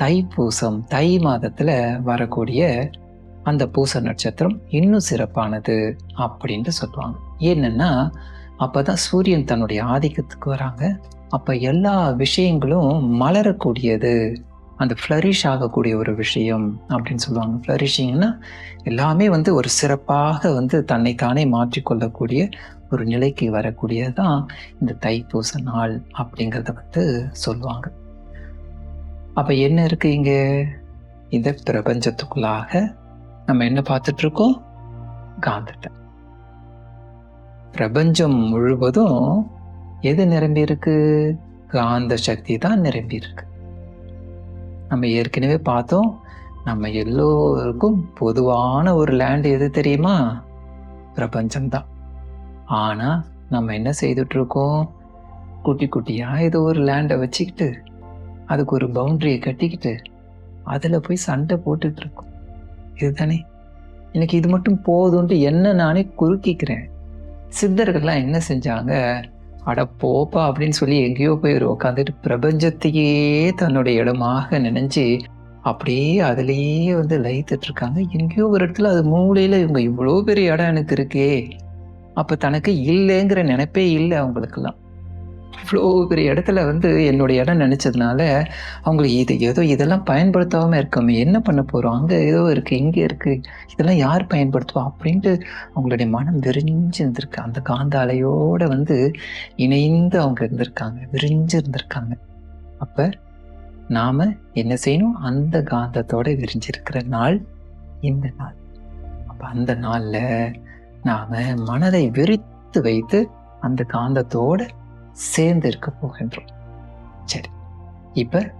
தைப்பூசம் தை மாதத்தில் வரக்கூடிய அந்த பூச நட்சத்திரம் இன்னும் சிறப்பானது அப்படின்ட்டு சொல்லுவாங்க. என்னென்னா அப்போ தான் சூரியன் தன்னுடைய ஆதிக்கத்துக்கு வராங்க. அப்போ எல்லா விஷயங்களும் மலரக்கூடியது அந்த ஃப்ளரிஷ் ஆகக்கூடிய ஒரு விஷயம் அப்படின்னு சொல்லுவாங்க. ஃப்ளரிஷிங்னா எல்லாமே வந்து ஒரு சிறப்பாக வந்து தன்னைத்தானே மாற்றிக்கொள்ளக்கூடிய ஒரு நிலைக்கு வரக்கூடியதான் இந்த தைப்பூச நாள் அப்படிங்கிறத வந்து சொல்லுவாங்க. அப்ப என்ன இருக்கு இங்க? இந்த பிரபஞ்சத்துக்குள்ளாக நம்ம என்ன பார்த்துட்டு இருக்கோம் காந்தத்தை. பிரபஞ்சம் முழுவதும் எது நிரம்பி இருக்கு காந்த சக்தி தான் நிரம்பி இருக்கு நம்ம ஏற்கனவே பார்த்தோம் நம்ம எல்லோருக்கும் பொதுவான ஒரு லேண்ட் எது தெரியுமா? பிரபஞ்சம்தான் ஆனால் நம்ம என்ன செய்துட்ருக்கோம்? குட்டி குட்டியாக ஏதோ ஒரு லேண்டை வச்சுக்கிட்டு அதுக்கு ஒரு பவுண்டரியை கட்டிக்கிட்டு அதில் போய் சண்டை போட்டுட்டு இருக்கும். இதுதானே? எனக்கு இது மட்டும் போதுன்ட்டு என்ன நானே குறுக்கிக்கிறேன். சித்தர்கள்லாம் என்ன செஞ்சாங்க? அட போப்பா அப்படின்னு சொல்லி எங்கேயோ போய் உட்காந்துட்டு பிரபஞ்சத்தையே தன்னுடைய இடமாக நினைஞ்சு அப்படியே அதுலேயே வந்து லயித்துட்டு இருக்காங்க. எங்கேயோ ஒரு இடத்துல அது மூலையில் இவங்க இவ்வளோ பெரிய இடம் எனக்கு இருக்கே. அப்போ தனக்கு இல்லைங்கிற நினைப்பே இல்லை அவங்களுக்கெல்லாம். இவ்வளோ பெரிய இடத்துல வந்து என்னுடைய இடம் நினச்சதுனால அவங்களுக்கு இது ஏதோ இதெல்லாம் பயன்படுத்தாமல் இருக்கோமே என்ன பண்ண போகிறோம் அங்கே ஏதோ இருக்குது இங்கே இருக்குது இதெல்லாம் யார் பயன்படுத்துவா? அப்படின்ட்டு அவங்களுடைய மனம் விரிஞ்சு இருந்திருக்கு அந்த காந்த அலையோடு வந்து இணைந்து அவங்க இருந்திருக்காங்க விரிஞ்சு இருந்திருக்காங்க நாம் என்ன செய்யணும்? அந்த காந்தத்தோடு விரிஞ்சிருக்கிற நாள் இந்த நாள். அப்போ அந்த நாளில் நாம் மனதை விரித்து வைத்து அந்த காந்தத்தோட சேர்ந்து இருக்க போகின்றோம். சரி இப்போ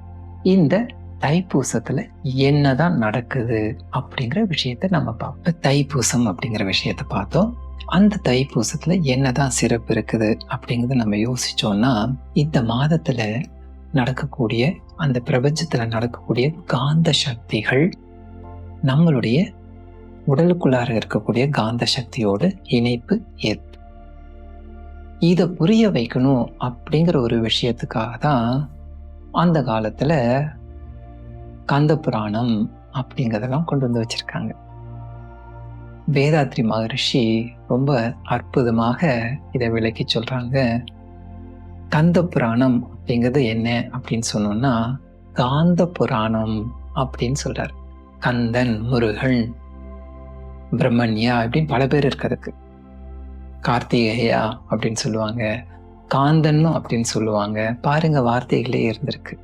இந்த தைப்பூசத்தில் என்னதான் நடக்குது அப்படிங்கிற விஷயத்த நம்ம பார்ப்போம். தைப்பூசம் அப்படிங்கிற விஷயத்த பார்த்தோம். அந்த தைப்பூசத்தில் என்னதான் சிறப்பு இருக்குது அப்படிங்கிறத நம்ம யோசிச்சோம்னா இந்த மாதத்தில் நடக்கக்கூடிய அந்த பிரபஞ்சத்தில் நடக்கக்கூடிய காந்த சக்திகள் நம்மளுடைய உடலுக்குள்ளார இருக்கக்கூடிய காந்த சக்தியோடு இணைப்பு ஏற்ப இதை புரிய வைக்கணும் அப்படிங்கிற ஒரு விஷயத்துக்காக தான் அந்த காலத்தில் கந்த புராணம் அப்படிங்கிறதெல்லாம் கொண்டு வந்து வச்சுருக்காங்க. வேதாத்ரி மகரிஷி ரொம்ப அற்புதமாக இதை விளக்கி சொல்கிறாங்க கந்த புராணம் அப்படிங்கிறது என்ன அப்படின்னு சொன்னோம்னா காந்த புராணம் அப்படின்னு சொல்கிறார் கந்தன் முருகன் பிரம்மண்யா அப்படின்னு பல பேர் இருக்கிறதுக்கு. கார்த்திகேயா அப்படின்னு சொல்லுவாங்க. காந்தன்னும் அப்படின்னு சொல்லுவாங்க. பாருங்க வார்த்தைகளே இருந்திருக்கு.